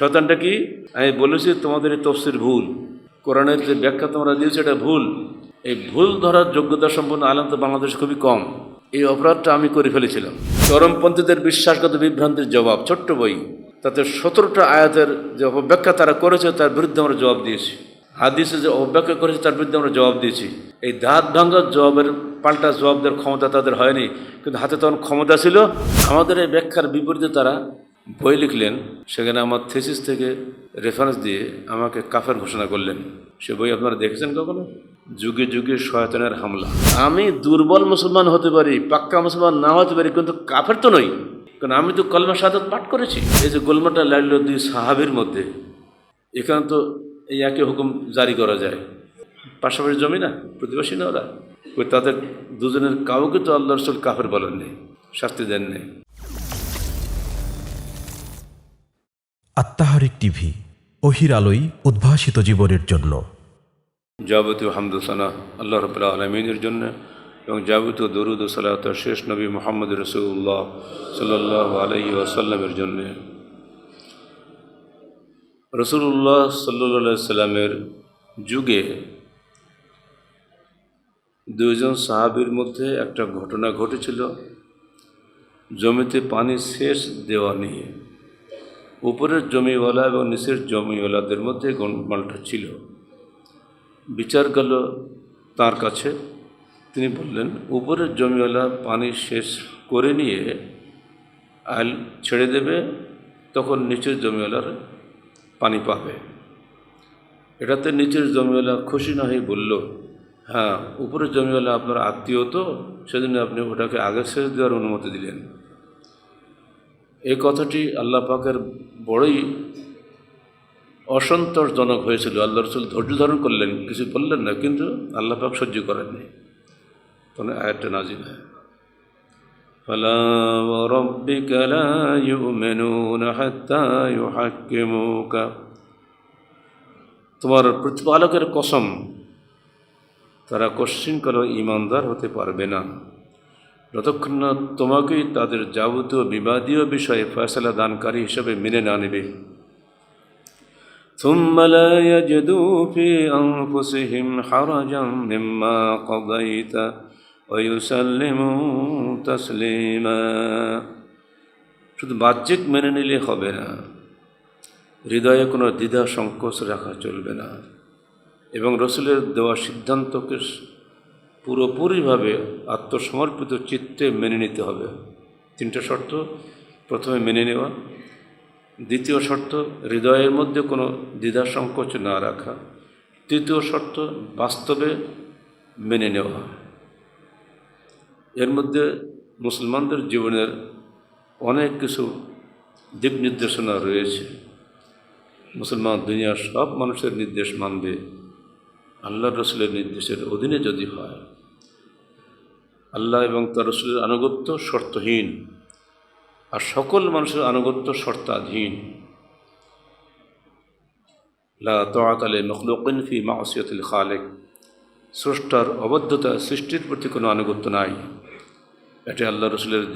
শয়তানটা কি? আমি বলেছি তোমাদের এই তফসির ভুল। কোরআনের যে ব্যাখ্যা তোমরা দিয়েছ, এটা ভুল। এই ভুল ধরার যোগ্যতা সম্পন্ন আলেম তো বাংলাদেশ খুবই কম। এই অপরাধটা আমি করে ফেলেছিলাম। চরমপন্থীদের বিশ্বাসগত বিভ্রান্তির জবাব, ছোট্ট বই। তাতে সতেরোটা আয়াতের যে অপব্যাখ্যা তারা করেছে, তার বিরুদ্ধে আমরা জবাব দিয়েছি। হাদিসে যে অপব্যাখ্যা করেছে, তার বিরুদ্ধে আমরা জবাব দিয়েছি। এই দাঁত ভাঙ্গার জবাবের পাল্টা জবাব দেওয়ার ক্ষমতা তাদের হয়নি। কিন্তু হাতে তখন ক্ষমতা ছিল। আমাদের এই ব্যাখ্যার বিপরীতে তারা বই লিখলেন, সেখানে আমার থেসিস থেকে রেফারেন্স দিয়ে আমাকে কাফের ঘোষণা করলেন। সে বই আপনারা দেখেছেন কখনো? যুগে যুগে শয়তানের হামলা। আমি দুর্বল মুসলমান হতে পারি, পাক্কা মুসলমান না হতে পারি, কিন্তু কাফের তো নই। কারণ আমি তো কলমা সাদত পাঠ করেছি। এই যে গোলমাটা লাগল দুই সাহাবির মধ্যে, এখানে তো এই একই হুকুম জারি করা যায়। পাশাপাশি জমি না প্রতিবেশী না ওরা? ওই তাদের দুজনের কাউকে তো আল্লাহ রসুল কাফের বলেননি, শাস্তি দেননি। আত্মাহারিক টিভি, অহির আলোই উদ্ভাসিত জীবনের জন্য। যাবতীয় হামদুসানা আল্লাহ রবুল্লা আলমিনের জন্য এবং যাবতীয় দরুদ সালাত শেষ নবী মোহাম্মদ রসুল্লাহ সাল্লাহ আলহি আসাল্লামের জন্যে। রসুল্লাহ সাল্লা সাল্লামের যুগে দুইজন সাহাবির মধ্যে একটা ঘটনা ঘটেছিল। জমিতে পানি শেষ দেওয়া নিয়ে। উপরের জমিওয়ালা এবং নিচের জমিওয়ালাদের মধ্যে গোলমালটা ছিল। বিচার গেল তার কাছে। তিনি বললেন, উপরের জমিওয়ালা পানি শেষ করে নিয়ে আইল ছেড়ে দেবে, তখন নিচের জমিওয়ালার পানি পাবে। এটাতে নিচের জমিওয়ালা খুশি না হয়ে বলল হ্যাঁ উপরের জমিওয়ালা আপনার আত্মীয় তো, সেজন্য আপনি ওটাকে আগে শেষ দেওয়ার অনুমতি দিলেন। এই কথাটি আল্লাহ পাকের বড়ই অসন্তোষজনক হয়েছিল আল্লাহ রসুল ধৈর্য ধারণ করলেন কিছু বললেন না কিন্তু আল্লাহ পাক সহ্য করেননি তখন আয়াতটা নাজিল হয় فلا وربك لا يؤمنون حتى يحكموك তোমার প্রতিপালকের কসম তারা কশ্চিন কালো ইমানদার হতে পারবে না যতক্ষণ না তোমাকেই তাদের যাবতীয় বিবাদীয় বিষয়ে ফয়সলা দানকারী হিসেবে মেনে না নেবে ثم لا يجدوا في أنفسهم حرجا مما قضيت ويسلموا تسليما শুধু বাহ্যিক মেনে নিলে হবে না হৃদয়ে কোনো দ্বিধা সংকোচ রাখা চলবে না এবং রসুলের দেওয়া সিদ্ধান্তকে পুরোপুরিভাবে আত্মসমর্পিত চিত্তে মেনে নিতে হবে। তিনটা শর্ত। প্রথমে মেনে নেওয়া। দ্বিতীয় শর্ত, হৃদয়ের মধ্যে কোনো দ্বিধা সংকোচ না রাখা। তৃতীয় শর্ত, বাস্তবে মেনে নেওয়া। এর মধ্যে মুসলমানদের জীবনের অনেক কিছু দিক নির্দেশনা রয়েছে। মুসলমান দুনিয়ার সব মানুষের নির্দেশ মানবে। আল্লাহ রসুলের নির্দেশের অধীনে যদি হয়। আল্লাহ এবং তার রসুলের আনুগত্য শর্তহীন। আর সকল মানুষের আনুগত্য শর্তাধীন। লা মখলুকিন ফি মাসিয়তুল খালেক। স্রষ্টার অবদ্ধতা সৃষ্টির প্রতি কোনো আনুগত্য নাই। এটি আল্লাহ রসুলের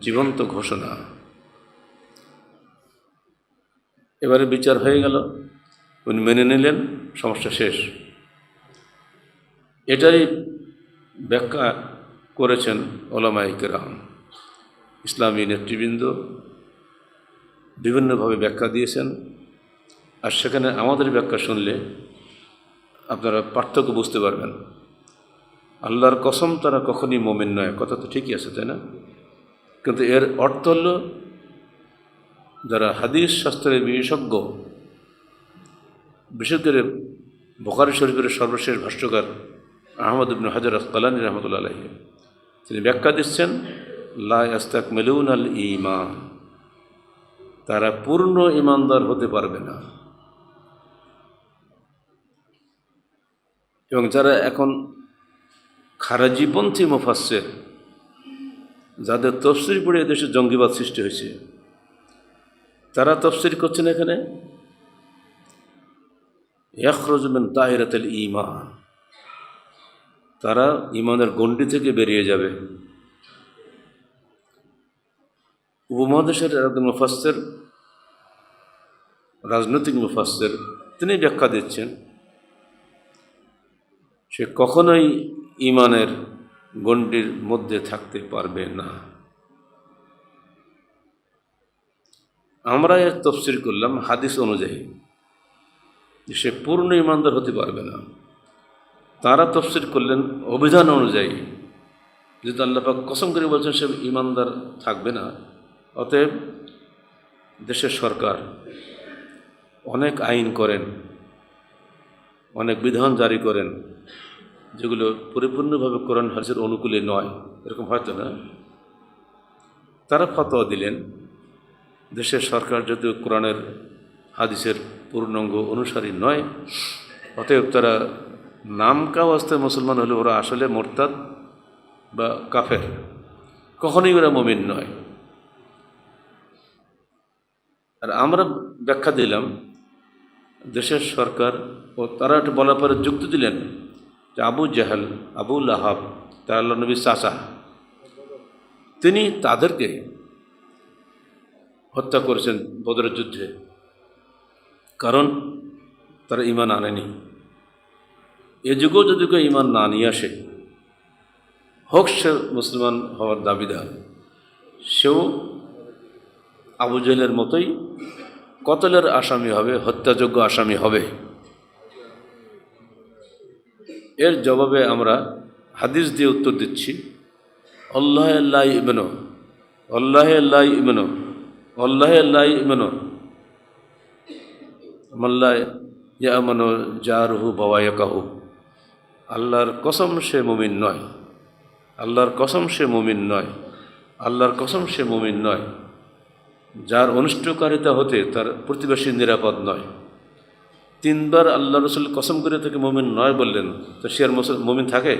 জীবন্ত ঘোষণা। এবারে বিচার হয়ে গেল। উনি মেনে নিলেন, সমস্যা শেষ। এটাই ব্যাখ্যা করেছেন ওলামাইকেরাম ইসলামী নেতৃবৃন্দ বিভিন্নভাবে ব্যাখ্যা দিয়েছেন। আর সেখানে আমাদের ব্যাখ্যা শুনলে আপনারা পার্থক্য বুঝতে পারবেন। আল্লাহর কসম তারা কখনই মোমেন নয়, কথা তো ঠিকই আছে, তাই না? কিন্তু এর অর্থ হল, যারা হাদিস শাস্ত্রের বিশেষজ্ঞ, বিশেষ করে বোখারি শরীফের সর্বশেষ ভাষ্যকার আহমদ ইবিন হাজার আসকালানি রহমতুল্লা আলহী তিনি ব্যাখ্যা দিচ্ছেন লাস্তাক মেলুন আল ইমান তারা পূর্ণ ইমানদার হতে পারবে না। এবং যারা এখন খারাজিপন্থী মুফাসের যাদের তফসির পড়ে এদেশে জঙ্গিবাদ সৃষ্টি হয়েছে, তারা তফসির করছেন এখানে? ইয়াখরজমেন দায়রাতেল ইমান তারা ইমানের গণ্ডি থেকে বেরিয়ে যাবে। উপমহাদেশের একজন মুফাসের রাজনৈতিক মুফাসের তিনি ব্যাখ্যা দিচ্ছেন, সে কখনোই ইমানের গণ্ডির মধ্যে থাকতে পারবে না। আমরা এর তফসির করলাম হাদিস অনুযায়ী সে পূর্ণ ইমানদার হতে পারবে না। তারা তফসির করলেন অভিধান অনুযায়ী। যেহেতু আল্লাপাক কসম করে বলছেন, সে ইমানদার থাকবে না। অতএব দেশের সরকার অনেক আইন করেন, অনেক বিধান জারি করেন, যেগুলো পরিপূর্ণভাবে কোরআন হাদিসের অনুকূলে নয়। এরকম হয়তো না। তারা ফতোয়া দিলেন, দেশের সরকার যদিও কোরআনের হাদিসের পূর্ণাঙ্গ অনুসারী নয়, অতএব তারা নাম কাওয়াস্তে মুসলমান হলে ওরা আসলে মোরতাদ বা কাফের। কখনোই ওরা মমিন নয়। আর আমরা ব্যাখ্যা দিলাম, দেশের সরকার ও তারা একটু বলার পরে যুক্তি দিলেন যে আবু জাহেল, আবু লাহাব, তার আল্লাহ নবী চাচা। তিনি তাদেরকে হত্যা করেছেন বদরের যুদ্ধে। কারণ তারা ইমান আনেনি। এ যুগেও যদি কেউ ইমান না নিয়ে আসে, হোক সে মুসলমান হওয়ার দাবিদার, সেও আবু জেলের মতোই কতলের আসামি হবে, হত্যাযোগ্য আসামি হবে। এর জবাবে আমরা হাদিস দিয়ে উত্তর দিচ্ছি, আল্লাহ আল্লাহ ইবেন, আল্লাহ আল্লাহ ইবেন, আল্লাহ আল্লাহ ইবেন। মাল্লা ইয়ামানো জারহু বাবায়াকাহু আল্লাহর কসম সে মুমিন নয়। আল্লাহর কসম সে মুমিন নয়। আল্লাহর কসম সে মুমিন নয়। যার অনুষ্ঠকারিতা হতে তার প্রতিবেশী নিরাপদ নয়। তিনবার আল্লাহ রসুল কসম করে থেকে মুমিন নয় বললেন, তো সে আর মুমিন থাকে?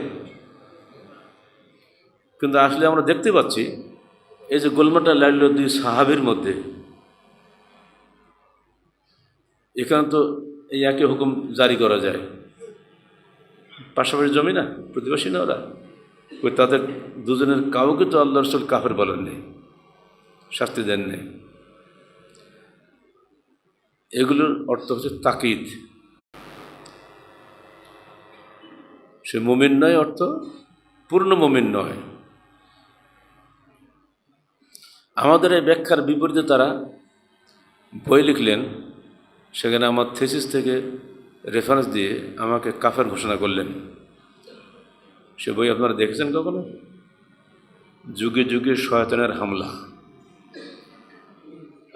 কিন্তু আসলে আমরা দেখতে পাচ্ছি, এই যে গোলমাটা লাইল দুই সাহাবির মধ্যে। এখানে তো এই একই হুকুম জারি করা যায়। পাশাপাশি জমি না প্রতিবেশী না ওরা? ওই তাদের দুজনের কাউকে তো আল্লাহ রসুল কাফের বলেননি, শাস্তি দেননি। এগুলোর অর্থ হচ্ছে তাকিদ। সে মুমিন নয় অর্থ পূর্ণ মুমিন নয়। আমাদের এই ব্যাখ্যার বিপরীতে তারা বই লিখলেন, সেখানে আমার থেসিস থেকে রেফারেন্স দিয়ে আমাকে কাফের ঘোষণা করলেন। সে বই আপনারা দেখেছেন কখনো? যুগে যুগে শয়তানের হামলা।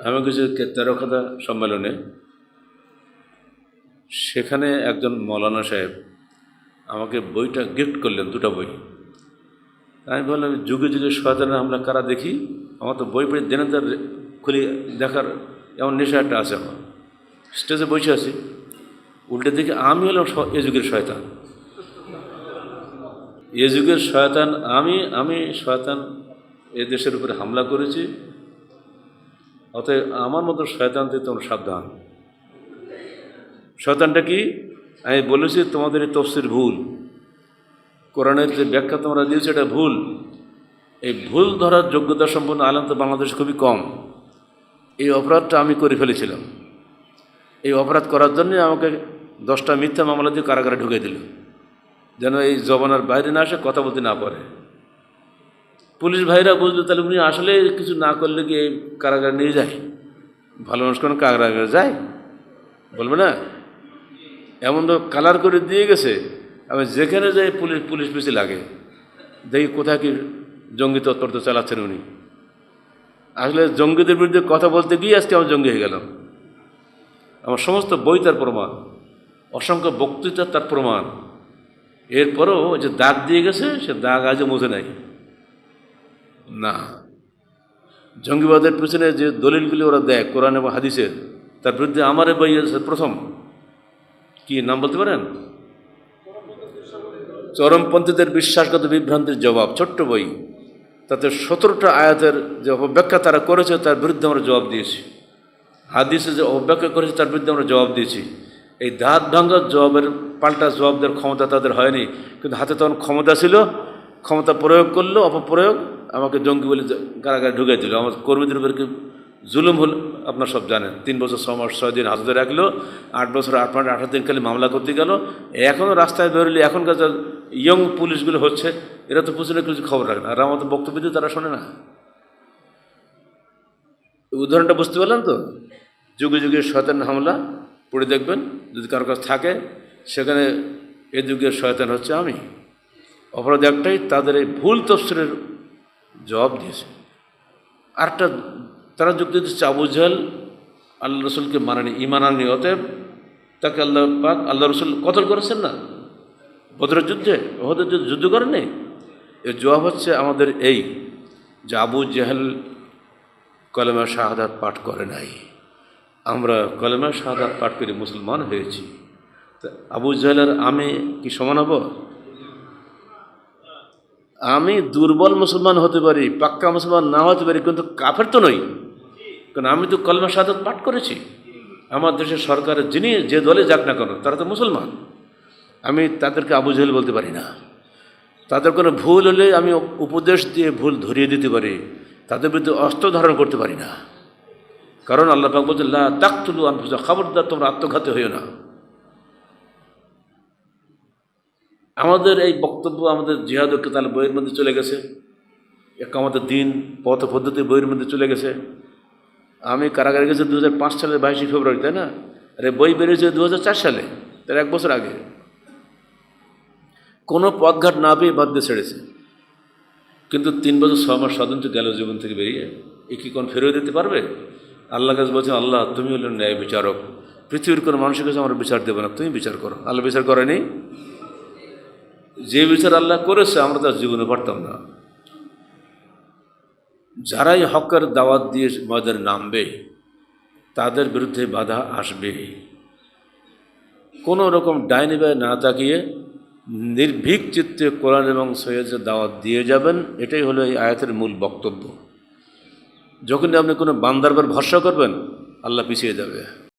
আমি কিছু তেরো কথা সম্মেলনে। সেখানে একজন মৌলানা সাহেব আমাকে বইটা গিফট করলেন, দুটো বই। আমি বললাম, যুগে যুগে শয়তানের হামলা কারা দেখি? আমার তো বই পড়ে দিনে খুলি দেখার এমন নেশা একটা আছে আমার। স্টেজে বসে আছি। উল্টে দিকে, আমি হলাম এ যুগের শয়তান। এ যুগের শয়তান আমি আমি শয়তান এ দেশের উপরে হামলা করেছি। অতএব আমার মতো শয়তান থেকে তোমরা সাবধান। শয়তানটা কি? আমি বলেছি, তোমাদের এই তফসির ভুল। কোরআনের যে ব্যাখ্যা তোমরা দিয়েছ, এটা ভুল। এই ভুল ধরার যোগ্যতা সম্পন্ন আলেম তো বাংলাদেশ খুবই কম। এই অপরাধটা আমি করে ফেলেছিলাম। এই অপরাধ করার জন্যে আমাকে দশটা মিথ্যা মামলা দিয়ে কারাগারে ঢুকে দিল। যেন এই জবানার বাইরে না আসে, কথা বলতে না পারে। পুলিশ ভাইরা বুঝলো, তাহলে উনি আসলে কিছু না করলে কি কারাগারে নিয়ে যায়? ভালো মানুষ কোনো কারাগারে যায়? বলবে না? এমন তো কালার করে দিয়ে গেছে, আমি যেখানে যাই পুলিশ পুলিশ পিছিয়ে লাগে। দেখি কোথায় কি জঙ্গি তৎপরতা চালাচ্ছেন উনি। আসলে জঙ্গিদের বিরুদ্ধে কথা বলতে গিয়ে আজকে আমার জঙ্গি হয়ে গেলাম। আমার সমস্ত বই তার প্রমাণ। অসংখ্য বক্তৃতা তার প্রমাণ। এরপরেও যে দাগ দিয়ে গেছে, সে দাগ আজও মুছে নাই। না। জঙ্গিবাদের পিছনে যে দলিলগুলি ওরা দেয়, কোরআন এবং হাদিসের, তার বিরুদ্ধে আমার বই প্রথম। কি, নাম বলতে পারেন? চরমপন্থীদের বিশ্বাসগত বিভ্রান্তির জবাব, ছোট্ট বই। তাতে সতেরোটা আয়াতের যে অপব্যাখ্যা তারা করেছে, তার বিরুদ্ধে আমরা জবাব দিয়েছি। হাদিসে যে অব্যাখ্যা করেছে, তার বিরুদ্ধে আমরা জবাব দিয়েছি। এই দাঁত ভাঙ্গার জবাবের, পাল্টা জবাব দেওয়ার ক্ষমতা তাদের হয়নি। কিন্তু হাতে তখন ক্ষমতা ছিল, ক্ষমতা প্রয়োগ করল, অপপ্রয়োগ, আমাকে জঙ্গি বলে কারাগারে ঢুকে দিল। আমার কর্মীদের উপর জুলুম হল? আপনার সব জানেন। তিন বছর ছ মাস, ছয় দিন হাজতে রাখল, আট বছর, আট মাস, আঠারো দিন খালি মামলা করতে গেল। এখনও রাস্তায় বেরোলে এখনকার যা ইয়ং পুলিশগুলো হচ্ছে, এরা তো পুলিশের কিছু খবর রাখে না। আর আমাদের বক্তব্য দিয়ে তারা শোনে না। উদাহরণটা বুঝতে পারলেন তো? যুগে যুগে শয়তান হামলা, পড়ে দেখবেন। যদি কারও কাছে থাকে, সেখানে এ যুগের শয়তান হচ্ছে আমি। অপরাধ একটাই তাদের এই ভুল তফসিলের জবাব দিয়েছে। আরেকটা, তারা যুক্তি দিচ্ছে আবু জাহেল আল্লাহ রসুলকে মানেনি ইমান আনি অতএব তাকে আল্লাহ পাক, আল্লাহ রসুল কতল করেছেন না? বদরের যুদ্ধে ওদের যুদ্ধ যুদ্ধ করেনি এর জবাব হচ্ছে আমাদের এই যে আবু জাহেল কলেমা শাহাদাত পাঠ করে নাই। আমরা কলেমা শাহাদাত পাঠ করে মুসলমান হয়েছি। তা আবু জাহেলের আমি কি সমান হব? আমি দুর্বল মুসলমান হতে পারি, পাক্কা মুসলমান না হতে পারি, কিন্তু কাফের তো নই। কারণ আমি তো কলমা শাহাদাত পাঠ করেছি। আমার দেশের সরকারের যিনি যে দলে যাক না কেন, তারা তো মুসলমান। আমি তাদেরকে আবু জাহেল বলতে পারি না। তাদের কোনো ভুল হলে আমি উপদেশ দিয়ে ভুল ধরিয়ে দিতে পারি। তাদের বিরুদ্ধে অস্ত্র ধারণ করতে পারি না। কারণ আল্লাহ পাক বলছে লা তাকতুলু আনফুসা খবরদার, তোমরা আত্মঘাতী হইও না। আমাদের এই বক্তব্য আমাদের জিহাদ কেতাল বইয়ের মধ্যে চলে গেছে। এক আমাদের দিন, পথ পদ্ধতি বইয়ের মধ্যে চলে গেছে। আমি কারাগারে গেছি দু হাজার পাঁচ সালের বাইশে ফেব্রুয়ারি, তাই না? আরে বই বেরিয়েছে দু হাজার চার সালে, তার এক বছর আগে। কোনো পথঘাট না পেয়ে বাদ দিয়ে ছেড়েছে। কিন্তু তিন বছর ছ মাস স্বাধীন গেল জীবন থেকে বেরিয়ে। এ কি কোন ফেরত দিতে পারবে? আল্লাহ কাছে বলছেন, আল্লাহ তুমি হলেন ন্যায় বিচারক। পৃথিবীর কোনো মানুষের কাছে আমরা বিচার দেবো না। তুমি বিচার করো। আল্লাহ বিচার করেনি? যে বিচার আল্লাহ করেছে, আমরা তার জীবনে পারতাম না। যারাই হকের দাওয়াত দিয়ে ময়দান নামবে, তাদের বিরুদ্ধে বাধা আসবে। কোনো রকম ডাইনি বাই না তাকিয়ে নির্ভীক চিত্তে কোরআন এবং সৈয়দের দাওয়াত দিয়ে যাবেন, এটাই হলো এই আয়াতের মূল বক্তব্য। যখনই আপনি কোনো বান্দার ভরসা করবেন আল্লাহ পিছিয়ে যাবে।